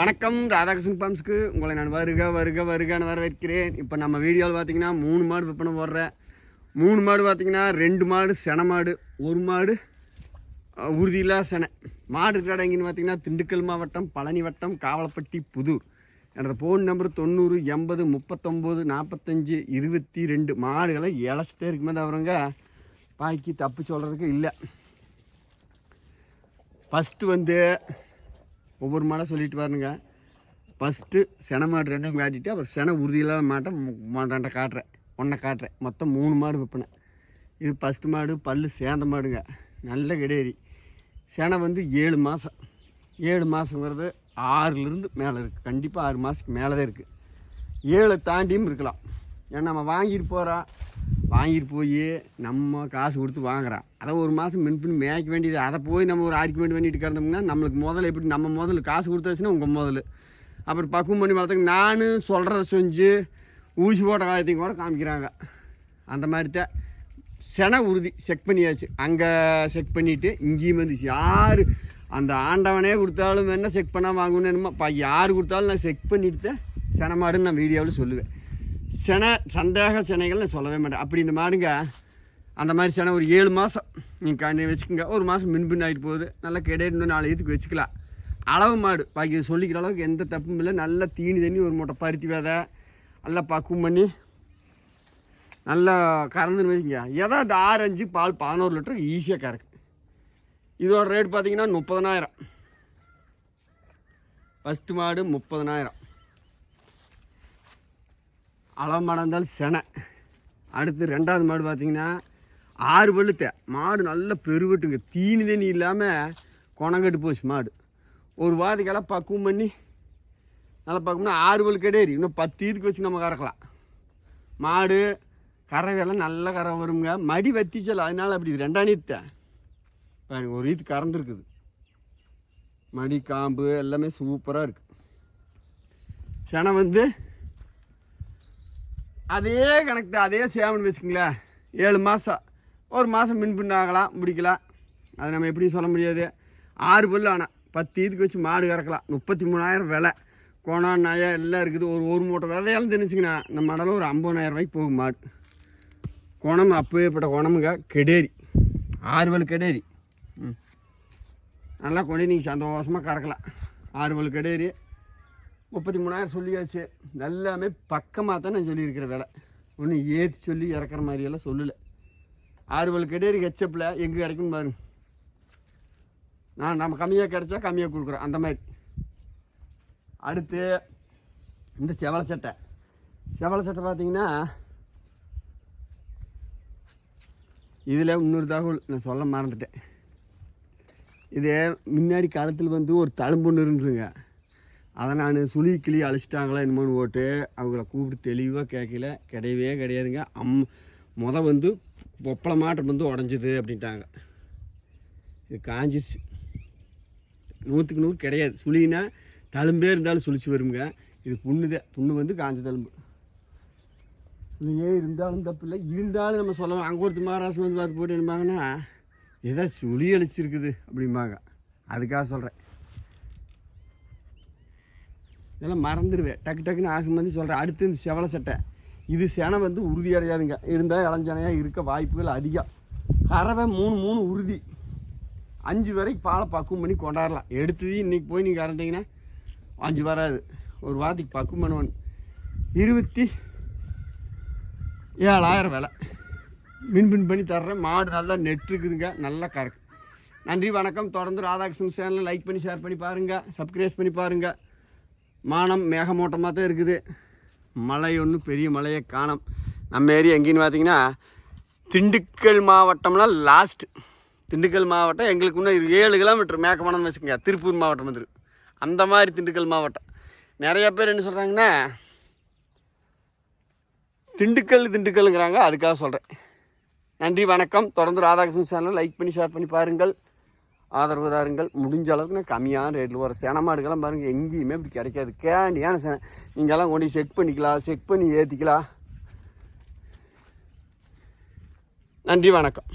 வணக்கம் ராதாகிருஷ்ணன் பம்ஸுக்கு. உங்களை நான் வருக வருக வருகன்னு வரவேற்கிறேன். இப்போ நம்ம வீடியோவில் பார்த்தீங்கன்னா மூணு மாடு விற்பனை போடுறேன் மூணு மாடு பார்த்தீங்கன்னா ரெண்டு மாடு சென மாடு ஒரு மாடு உறுதியில்லா செனை. மாடு கடை எங்கேன்னு பார்த்தீங்கன்னா திண்டுக்கல் மாவட்டம் பழனி வட்டம் காவலப்பட்டி புதூர். எனது ஃபோன் நம்பர் தொண்ணூறு எண்பது முப்பத்தொம்போது நாற்பத்தஞ்சு இருபத்தி ரெண்டு. மாடுகளை இழைச்சிட்டே இருக்குமே தவிரங்க பாக்கி தப்பு சொல்கிறதுக்கு இல்லை. ஃபஸ்ட்டு வந்து ஒவ்வொரு மாடாக சொல்லிட்டு வரணுங்க ஃபஸ்ட்டு சென மாடு ரெண்டும் காட்டிட்டு அப்புறம் சென உறுதியில்லாத மாட்டை மு- ரெண்டை காட்டுறேன். ஒன்றை காட்டுறேன். மொத்தம் மூணு மாடு விற்பனை. இது ஃபஸ்ட்டு மாடு பல்லு சேர்ந்த மாடுங்க. நல்ல கிடையாது செனை வந்து ஏழு மாதம் ஏழு மாதங்கிறது ஆறுலேருந்து மேலே இருக்குது கண்டிப்பாக ஆறு மாதத்துக்கு மேலே தான் இருக்குது ஏழை தாண்டியும் இருக்கலாம். ஏன்னா நம்ம வாங்கிட்டு போகிறோம் வாங்கிட்டு போய் நம்ம காசு கொடுத்து வாங்குறோம் அதை ஒரு மாதம் மின்பின் மேய்க்க வேண்டியது. அதை போய் நம்ம ஒரு ஆர்குமெண்ட் பண்ணிட்டு கிடந்தோம்னா நம்மளுக்கு முதல்ல எப்படி நம்ம முதல்ல காசு கொடுத்தாச்சுன்னா உங்கள் முதல்ல. அப்புறம் பக்குவம் பண்ணி வளர்த்துக்கு நான் சொல்கிறத செஞ்சு ஊசி போட்ட காயத்தையும் கூட காமிக்கிறாங்க. அந்த மாதிரி தான் சென உறுதி செக் பண்ணியாச்சு. அங்கே செக் பண்ணிவிட்டு இங்கேயும் வந்துச்சு யார் அந்த ஆண்டவனே கொடுத்தாலும் என்ன செக் பண்ணால் வாங்கணும் என்னமோ பா யார் கொடுத்தாலும் நான் செக் பண்ணிவிட்டு தான் செனமாடுன்னு நான் வீடியோவில் சொல்லுவேன். செனை சந்தேக செனைகள்னு சொல்லவே மாட்டேன். அப்படி இந்த மாடுங்க அந்த மாதிரி செனை ஒரு ஏழு மாதம் நீங்கள் கண்டி வச்சுக்கோங்க. ஒரு மாதம் மின்பின் ஆகிட்டு போகுது. நல்லா கிடையாது நாலு இதுக்கு வச்சுக்கலாம். அளவு மாடு. பாக்கி சொல்லிக்கிற அளவுக்கு எந்த தப்பும் இல்லை. நல்லா தீனி தண்ணி ஒரு மூட்டை பருத்தி விதை நல்லா பக்குவம் பண்ணி நல்லா கறந்துன்னு வச்சுக்கோங்க. ஏதாவது ஆறு அஞ்சு பால் பதினோரு லிட்டர் ஈஸியாக கறக்கு இதோட ரேட் பார்த்தீங்கன்னா முப்பதனாயிரம். ஃபஸ்ட்டு மாடு முப்பதனாயிரம். அளவு மாடாக இருந்தாலும் செனை. அடுத்து ரெண்டாவது மாடு பார்த்தீங்கன்னா ஆறு பழுத்த மாடு நல்ல பெருவட்டுங்க. தீனி தண்ணி இல்லாமல் கொணங்கட்டு போச்சு மாடு. ஒரு வாதிக்கெல்லாம் பக்குவம் பண்ணி நல்லா பக்குவம்னா ஆறு பல் கிடையாது இன்னும் பத்து இதுக்கு வச்சு நம்ம கறக்கலாம். மாடு கறவையெல்லாம் நல்ல கறவை வருங்க. மடி வத்திச்சல். அதனால அப்படி ரெண்டாம் நீத்த பாருங்க ஒரு இது கறந்துருக்குது. மடி காம்பு எல்லாமே சூப்பராக இருக்குது செனை வந்து அதே கணக்கு தான் அதே சேவன் வச்சுக்கங்களேன். ஏழு மாதம் ஒரு மாதம் மின் பின் ஆகலாம் முடிக்கலாம் அது நம்ம எப்படி சொல்ல முடியாது? ஆறு பல்லு ஆனால் பத்து இதுக்கு வச்சு மாடு கறக்கலாம். முப்பத்தி மூணாயிரம் விலை. கோணம் நாயா எல்லாம் இருக்குது. ஒரு ஒரு மூட்டை விதையெல்லாம் திணிச்சிங்கன்னா இந்த மடலில் ஒரு ஐம்பதாயிரம் ரூபாய்க்கு போகும் மாடு. குணம் அப்பேற்பட்ட குணமுங்க கெடேரி. ஆறுபல் கெடேரி. ம். நல்லா கொண்டு நீங்கள் சந்தோஷமாக கறக்கலாம். ஆறு பல் கெடேரி. முப்பத்தி மூணாயிரம் சொல்லியாச்சு. எல்லாமே பக்கமாக தான் நான் சொல்லியிருக்கிற வேலை. ஒன்றும் ஏற்றி சொல்லி இறக்குற மாதிரியெல்லாம் சொல்லலை. ஆறுவல் பல் ஹெச்சப்பில் எங்கே கிடைக்கும் பாருங்க. நான் நம்ம கம்மியாக கிடைச்சா கம்மியாக கொடுக்குறோம். அந்த மாதிரி. அடுத்து இந்த செவலை சட்டை. செவலை சட்டை பார்த்தீங்கன்னா இதில் இன்னொரு தகவல் நான் சொல்ல மறந்துட்டேன். இது முன்னாடி காலத்தில் வந்து ஒரு தழும்பு ஒன்று இருந்ததுங்க. அதை நான் சுழி கிளி அழைச்சிட்டாங்களா என்னமோன்னு ஓட்டு அவங்கள கூப்பிட்டு தெளிவாக கேட்கல. கிடையவே கிடையாதுங்க. அம் முத வந்து பொப்பளை மாட்டம் வந்து உடஞ்சிது அப்படின்ட்டாங்க. இது காஞ்சிச்சு நூற்றுக்கு நூறு கிடையாது. சுழினா தழும்பே இருந்தாலும் சுழிச்சு வருங்க. இது புண்ணுதே. புண்ணு வந்து காஞ்ச தழும்பு. சுழியே இருந்தாலும் தப்பு இல்லை. இருந்தாலும் நம்ம சொல்லலாம். அங்கே ஒருத்தர் மகாராஷ்டிரம் வந்து பார்த்து போட்டு என்னம்பாங்கன்னா ஏதோ சுழி அழிச்சிருக்குது? அப்படிம்பாங்க. அதுக்காக சொல்கிறேன் இதெல்லாம் மறந்துடுவேன். டக்கு டக்குன்னு ஆசை வந்து சொல்கிறேன் அடுத்து இந்த செவலை சட்டை. இது செனை வந்து உறுதி அடையாதுங்க. இருந்தால் இளஞ்சனையாக இருக்க வாய்ப்புகள் அதிகம். கறவை மூணு மூணு உறுதி. அஞ்சு வரைக்கும் பாலை பக்குவம் பண்ணி கொண்டாடலாம். எடுத்தது இன்றைக்கி போய் நீங்கள் கறந்தீங்கன்னா அஞ்சு வராது. ஒரு வாரத்துக்கு பக்குவம் பண்ணுவான் இருபத்தி ஏழாயிரம் விலை. மின்பின் பண்ணி தர்றேன். மாடு நல்லா நெட் இருக்குதுங்க. நல்லா கறக்கு நன்றி வணக்கம். தொடர்ந்து ராதாகிருஷ்ணன் சேனலை லைக் பண்ணி ஷேர் பண்ணி பாருங்கள் சப்ஸ்கிரைப் பண்ணி பாருங்கள் மானம் மேகமூட்டமாக தான் இருக்குது. மழை ஒன்றும் பெரிய மழையை காணும். நம்ம ஏரியா எங்கேன்னு பார்த்தீங்கன்னா திண்டுக்கல் மாவட்டம்லாம் லாஸ்ட்டு திண்டுக்கல் மாவட்டம் எங்களுக்கு இன்னும் ஏழு கிலோமீட்டர் மேக்கமணம்னு வச்சுக்கோங்க. திருப்பூர் மாவட்டம் வந்துரு. அந்த மாதிரி திண்டுக்கல் மாவட்டம். நிறைய பேர் என்ன சொல்கிறாங்கன்னா திண்டுக்கல் திண்டுக்கல்ங்கிறாங்க. அதுக்காக சொல்கிறேன் நன்றி வணக்கம். தொடர்ந்து ராதாகிருஷ்ணன் சேனல் லைக் பண்ணி ஷேர் பண்ணி பாருங்கள். ஆதரவு தாருங்கள். முடிஞ்ச அளவுக்கு நான் கம்மியான ரேட்டில் வர சேன பாருங்கள் எங்கேயுமே இப்படி கிடைக்காது. கேண்டியான சேனை. நீங்கள்லாம் கொண்டு செக் பண்ணிக்கலாம் செக் பண்ணி ஏற்றிக்கலாம் நன்றி வணக்கம்.